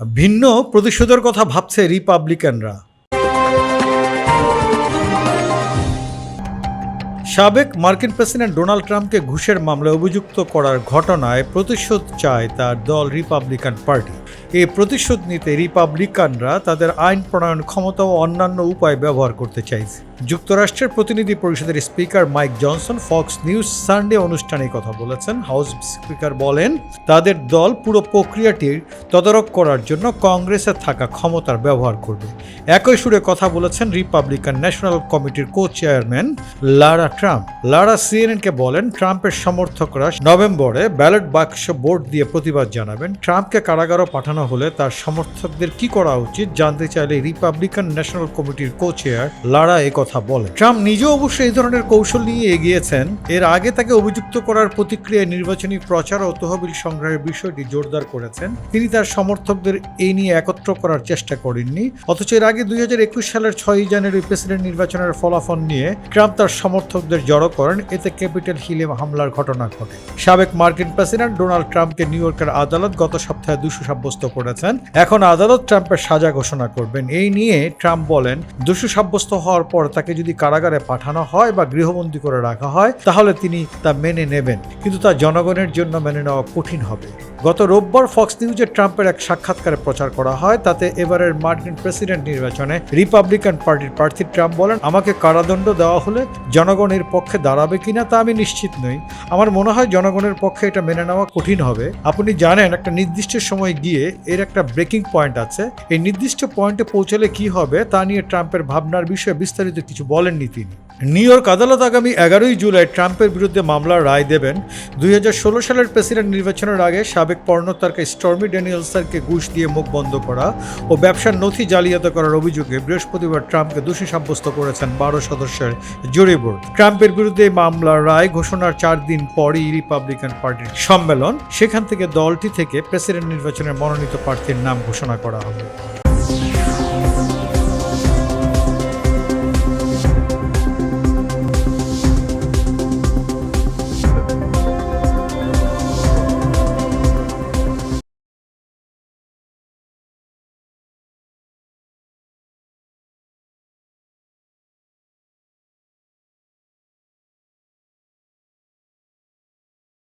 ভিন্ন প্রতিশোধের কথা ভাবছে রিপাবলিকানরা। সাবেক মার্কিন প্রেসিডেন্ট ডোনাল্ড ট্রাম্পকে ঘুষের মামলায় অভিযুক্ত করার ঘটনায় প্রতিশোধ চায় তার দল রিপাবলিকান পার্টি। এই প্রতিশোধ নিতে রিপাবলিকানরা তাদের আইন প্রণয়ন ক্ষমতা ও অন্যান্য উপায় ব্যবহার করতে চাইছে। যুক্তরাষ্ট্রের প্রতিনিধি পরিষদের speaker Mike Johnson Fox News Sunday অনুষ্ঠানে কথা বলেছেন। হাউস স্পিকার বলেন, তাদের দল পুরো প্রক্রিয়াটির তদারক করার জন্য কংগ্রেসে থাকা ক্ষমতার ব্যবহার করবে। একই সুরে কথা বলেছেন রিপাবলিকান ন্যাশনাল কমিটির কো চেয়ারম্যান লারা ট্রাম্প। লারা সিএনএনকে বলেন, ট্রাম্পের সমর্থকরা নভেম্বরে ব্যালট বাক্স ভোট দিয়ে প্রতিবাদ জানাবেন। ট্রাম্পকে কারাগারও পাঠানো হলে তার সমর্থকদের কি করা উচিত জানতে চাইলে রিপাবলিকান ন্যাশনাল কমিটির কো চেয়ার লারা কথা বলেন। ট্রাম্প নিজেও অবশ্য এই ধরনের কৌশল নিয়ে এগিয়েছেন। এর আগে তাকে অভিযুক্ত করার প্রতিক্রিয়ায় নির্বাচনী প্রচার ও তহবিল সংগ্রহের বিষয়টি জোরদার করেছেন। তিনি তার সমর্থকদের এই নিয়ে একত্র করার চেষ্টা করেননি। অথচ এর আগে দুই হাজার একুশ সালের ছয়ই জানুয়ারি প্রেসিডেন্ট নির্বাচনের ফলাফল নিয়ে ট্রাম্প তার সমর্থকদের জড়ো করেন। এতে ক্যাপিটাল হিলে হামলার ঘটনা ঘটে। সাবেক মার্কিন প্রেসিডেন্ট ডোনাল্ড ট্রাম্পকে নিউ ইয়র্কের আদালত গত সপ্তাহে দুশো করেছেন। এখন আদালত ট্রাম্পের সাজা ঘোষণা করবেন। এই নিয়ে ট্রাম্প বলেন, দোষী সাব্যস্ত হওয়ার পর তাকে যদি কারাগারে পাঠানো হয় বা গৃহবন্দী করে রাখা হয়, তাহলে তিনি তা মেনে নেবেন। কিন্তু তা জনগণের জন্য মেনে নেওয়া কঠিন হবে। গত রোববার ফক্স নিউজে ট্রাম্পের এক সাক্ষাৎকারে প্রচার করা হয়, তাতে এবারের মার্কিন প্রেসিডেন্ট নির্বাচনে রিপাবলিকান পার্টির প্রার্থী ট্রাম্প বলেন, আমাকে কারাদণ্ড দেওয়া হলে জনগণের পক্ষে দাঁড়াবে কিনা তা আমি নিশ্চিত নই। আমার মনে হয় জনগণের পক্ষে এটা মেনে নেওয়া কঠিন হবে। আপনি জানেন, একটা নির্দিষ্ট সময় গিয়ে এর একটা ব্রেকিং পয়েন্ট আছে। এই নির্দিষ্ট পয়েন্টে পৌঁছালে কি হবে তা নিয়ে ট্রাম্পের ভাবনার বিষয়ে বিস্তারিত কিছু বলেননি তিনি। নিউ ইয়র্ক আদালত আগামী এগারোই জুলাই ট্রাম্পের বিরুদ্ধে মামলার রায় দেবেন। দুই হাজার ষোলো সালের প্রেসিডেন্ট নির্বাচনের আগে সাবেক পর্ণতারকা স্টর্মি ড্যানিয়েলসকে ঘুষ দিয়ে মুখ বন্ধ করা ও ব্যবসার নথি জালিয়াতি করার অভিযোগে বৃহস্পতিবার ট্রাম্পকে দোষী সাব্যস্ত করেছেন বারো সদস্যের জুরি বোর্ড। ট্রাম্পের বিরুদ্ধে মামলার রায় ঘোষণার চার দিন পরই রিপাবলিকান পার্টির সম্মেলন। সেখান থেকে দলটি থেকে প্রেসিডেন্ট নির্বাচনের মনোনীত প্রার্থীর নাম ঘোষণা করা হবে।